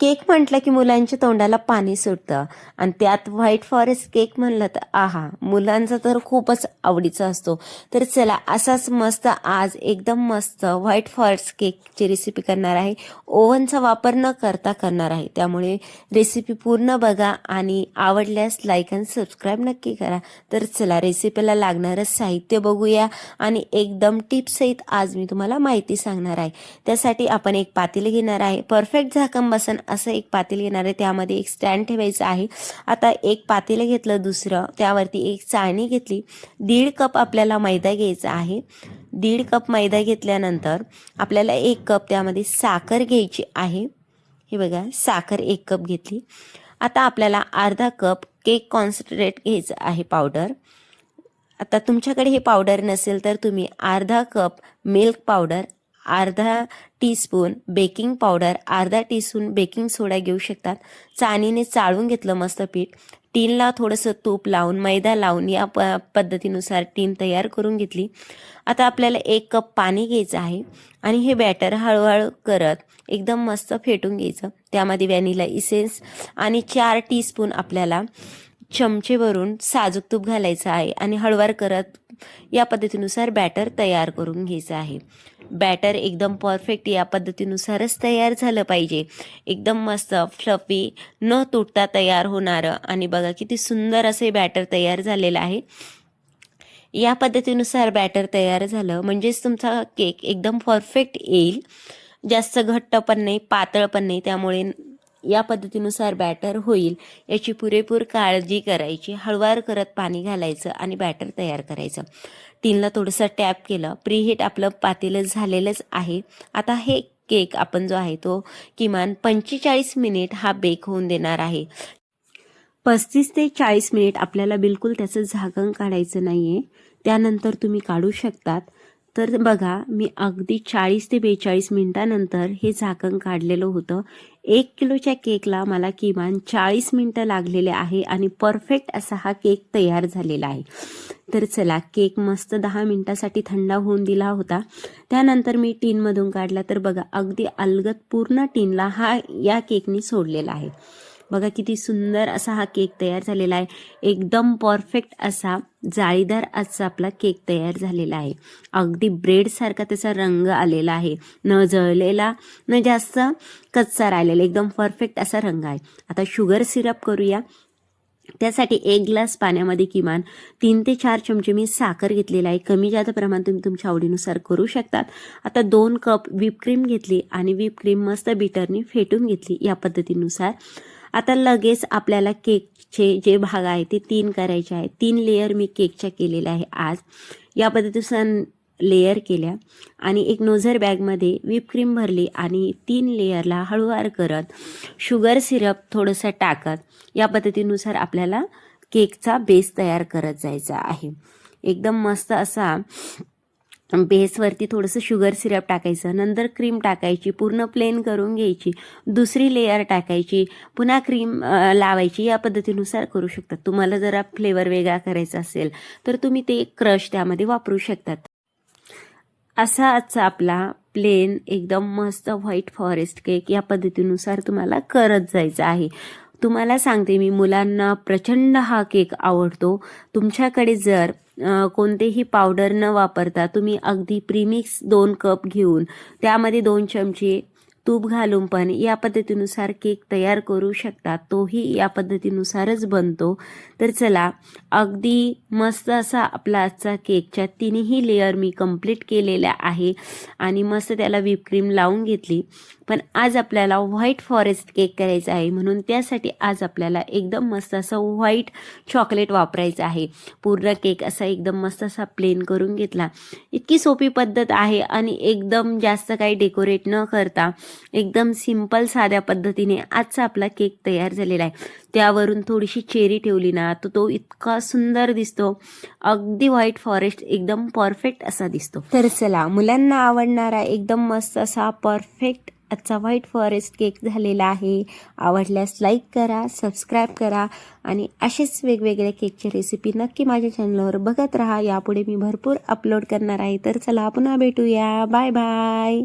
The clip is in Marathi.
केक म्हटलं की मुलांच्या तोंडाला पाणी सुटतं. आणि त्यात व्हाईट फॉरेस्ट केक म्हणलं तर आहा मुलांचा तर खूपच आवडीचा असतो. तर चला असाच मस्त आज एकदम मस्त व्हाईट फॉरेस्ट केकची रेसिपी करणार आहे. ओव्हनचा वापर न करता करणार आहे. त्यामुळे रेसिपी पूर्ण बघा आणि आवडल्यास लाईक आणि सबस्क्राईब नक्की करा. तर चला रेसिपीला लागणारं साहित्य बघूया आणि एकदम टिप्ससहित आज मी तुम्हाला माहिती सांगणार आहे. त्यासाठी आपण एक पातील घेणार आहे. परफेक्ट झाकम बसन असं एक पातेलं घेणार आहे. त्यामध्ये एक स्टँड ठेवायचं आहे. आता एक पातेलं घेतलं दुसरं. त्यावरती एक चाळणी घेतली. दीड कप आपल्याला मैदा घ्यायचा आहे. दीड कप मैदा घेतल्यानंतर आपल्याला एक कप त्यामध्ये साखर घ्यायची आहे. हे बघा साखर एक कप घेतली. आता आपल्याला अर्धा कप केक कॉन्सन्ट्रेट घ्यायचं आहे पावडर आता तुमच्याकडे हे पावडर नसेल तर तुम्ही अर्धा कप मिल्क पावडर अर्धा टीस्पून बेकिंग पावडर अर्धा टीस्पून बेकिंग सोडा घेऊ शकतात. चाणीने चाळून घेतलं मस्त पीठ. टीनला थोडंसं तूप लावून मैदा लावून या प पद्धतीनुसार टीन तयार करून घेतली. आता आपल्याला एक कप पाणी घ्यायचं आहे आणि हे बॅटर हळूहळू करत एकदम मस्त फेटून घ्यायचं. त्यामध्ये व्हॅनिला इसेन्स आणि चार टीस्पून आपल्याला चमचेवरून साजूक तूप घालायचं आहे आणि हळवार करत या पद्धतीनुसार बॅटर तयार करून घ्यायचं आहे. बॅटर एकदम परफेक्ट या पद्धतीनुसारच तयार झालं पाहिजे. एकदम मस्त फ्लफी न तुटता तयार होणारं आणि बघा किती सुंदर असे बॅटर तयार झालेलं आहे. या पद्धतीनुसार बॅटर तयार झालं म्हणजेच तुमचा केक एकदम परफेक्ट येईल. जास्त घट्ट पण नाही पातळ पण नाही त्यामुळे या पद्धतीनुसार बॅटर होईल. याची पुरेपूर काळजी करायची. हळवार करत पाणी घालायचं आणि बॅटर तयार करायचं. टीनला थोडंसं टॅप केलं. प्रीहीट आपलं पातेलं झालेलंच आहे. आता हे केक आपण जो आहे तो किमान पंचेचाळीस मिनिट हा बेक होऊन देणार आहे. पस्तीस ते चाळीस मिनिट आपल्याला बिलकुल त्याचं झाकण काढायचं नाही आहे त्यानंतर तुम्ही काढू शकतात. तर बघा मी अगदी चाळीस ते बेचाळीस मिनटानंतर हे झाकण काढलेलं होतं. एक किलोच्या केकला मला किमान चाळीस मिनटं लागलेले आहे आणि परफेक्ट असा हा केक तयार झालेला आहे. तर चला केक मस्त दहा मिनटासाठी थंड होऊन दिला होता. त्यानंतर मी टीनमधून काढला. तर बघा अगदी अलगत पूर्ण टीनला हा या केकनी सोडलेला आहे. बघा किती सुंदर असा हा केक तयार झालेला आहे. एकदम परफेक्ट असा जाळीदार असा आपला केक तयार झालेला आहे. अगदी ब्रेडसारखा त्याचा रंग आलेला आहे. न जळलेला न जास्त कच्चा राहिलेला एकदम परफेक्ट असा रंग आहे. आता शुगर सिरप करूया. त्यासाठी एक ग्लास पाण्यामध्ये किमान तीन ते चार चमचे मी साखर घेतलेला आहे. कमी जास्त प्रमाण तुम्ही तुमच्या आवडीनुसार करू शकतात. आता दोन कप व्हिप क्रीम घेतली आणि व्हिप क्रीम मस्त बिटरनी फेटून घेतली या पद्धतीनुसार. आता लगेच आपल्याला केकचे जे भाग आहे ते तीन करायचे आहे तीन लेयर मी केकच्या केलेल्या आहे आज. या पद्धतीनुसार लेयर केल्या आणि एक नोझर बॅगमध्ये व्हिप क्रीम भरली आणि तीन लेयरला हळूवार करत शुगर सिरप थोडंसं टाकत या पद्धतीनुसार आपल्याला केकचा बेस तयार करत जायचा आहे. एकदम मस्त असा बेसवरती थोडंसं शुगर सिरप टाकायचं नंतर क्रीम टाकायची पूर्ण प्लेन करून घ्यायची दुसरी लेयर टाकायची पुन्हा क्रीम लावायची. या पद्धतीनुसार करू शकतात तुम्हाला जरा फ्लेवर वेगळा करायचा असेल तर तुम्ही ते क्रश त्यामध्ये वापरू शकतात. असा आजचा आपला प्लेन एकदम मस्त व्हाईट फॉरेस्ट केक या पद्धतीनुसार तुम्हाला करत जायचं आहे. तुम्हाला सांगते मी मुलांना प्रचंड हा केक आवडतो. तुमच्याकडे जर कोणतेही पावडर न वापरता तुम्ही अगदी प्रीमिक्स दोन कप घेऊन त्यामध्ये दोन चमचे तूप घालून पण या पद्धतीनुसार केक तयार करू शकता. तोही या पद्धतीनुसारच बनतो. तर चला अगदी मस्त असा आपला आजचा केकच्या तिन्ही लेअर मी कंप्लीट केलेल्या आहे आणि मस्त त्याला व्हिप क्रीम लावून घेतली. पण आज आपल्याला व्हाईट फॉरेस्ट केक करायचा आहे. म्हणून त्यासाठी आज आपल्याला एकदम मस्त असं व्हाईट चॉकलेट वापरायचं आहे. पूर्ण केक असा एकदम मस्त असा प्लेन करून घेतला. इतकी सोपी पद्धत आहे आणि एकदम जास्त काही डेकोरेट न करता एकदम सिंपल साध्या पद्धतीने आजचा आपला केक तयार झालेला आहे. त्यावरून थोडीशी चेरी ठेवली ना तर तो इतका सुंदर दिसतो. अगदी व्हाईट फॉरेस्ट एकदम परफेक्ट असा दिसतो. तर चला मुलांना आवडणारा एकदम मस्त असा परफेक्ट आजचा व्हाईट फॉरेस्ट केक झालेला आहे. आवडल्यास लाईक करा सबस्क्राईब करा आणि असेच वेगवेगळ्या केकची रेसिपी नक्की माझ्या चॅनलवर बघत राहा. यापुढे मी भरपूर अपलोड करणार आहे. तर चला पुन्हा भेटूया. Bye bye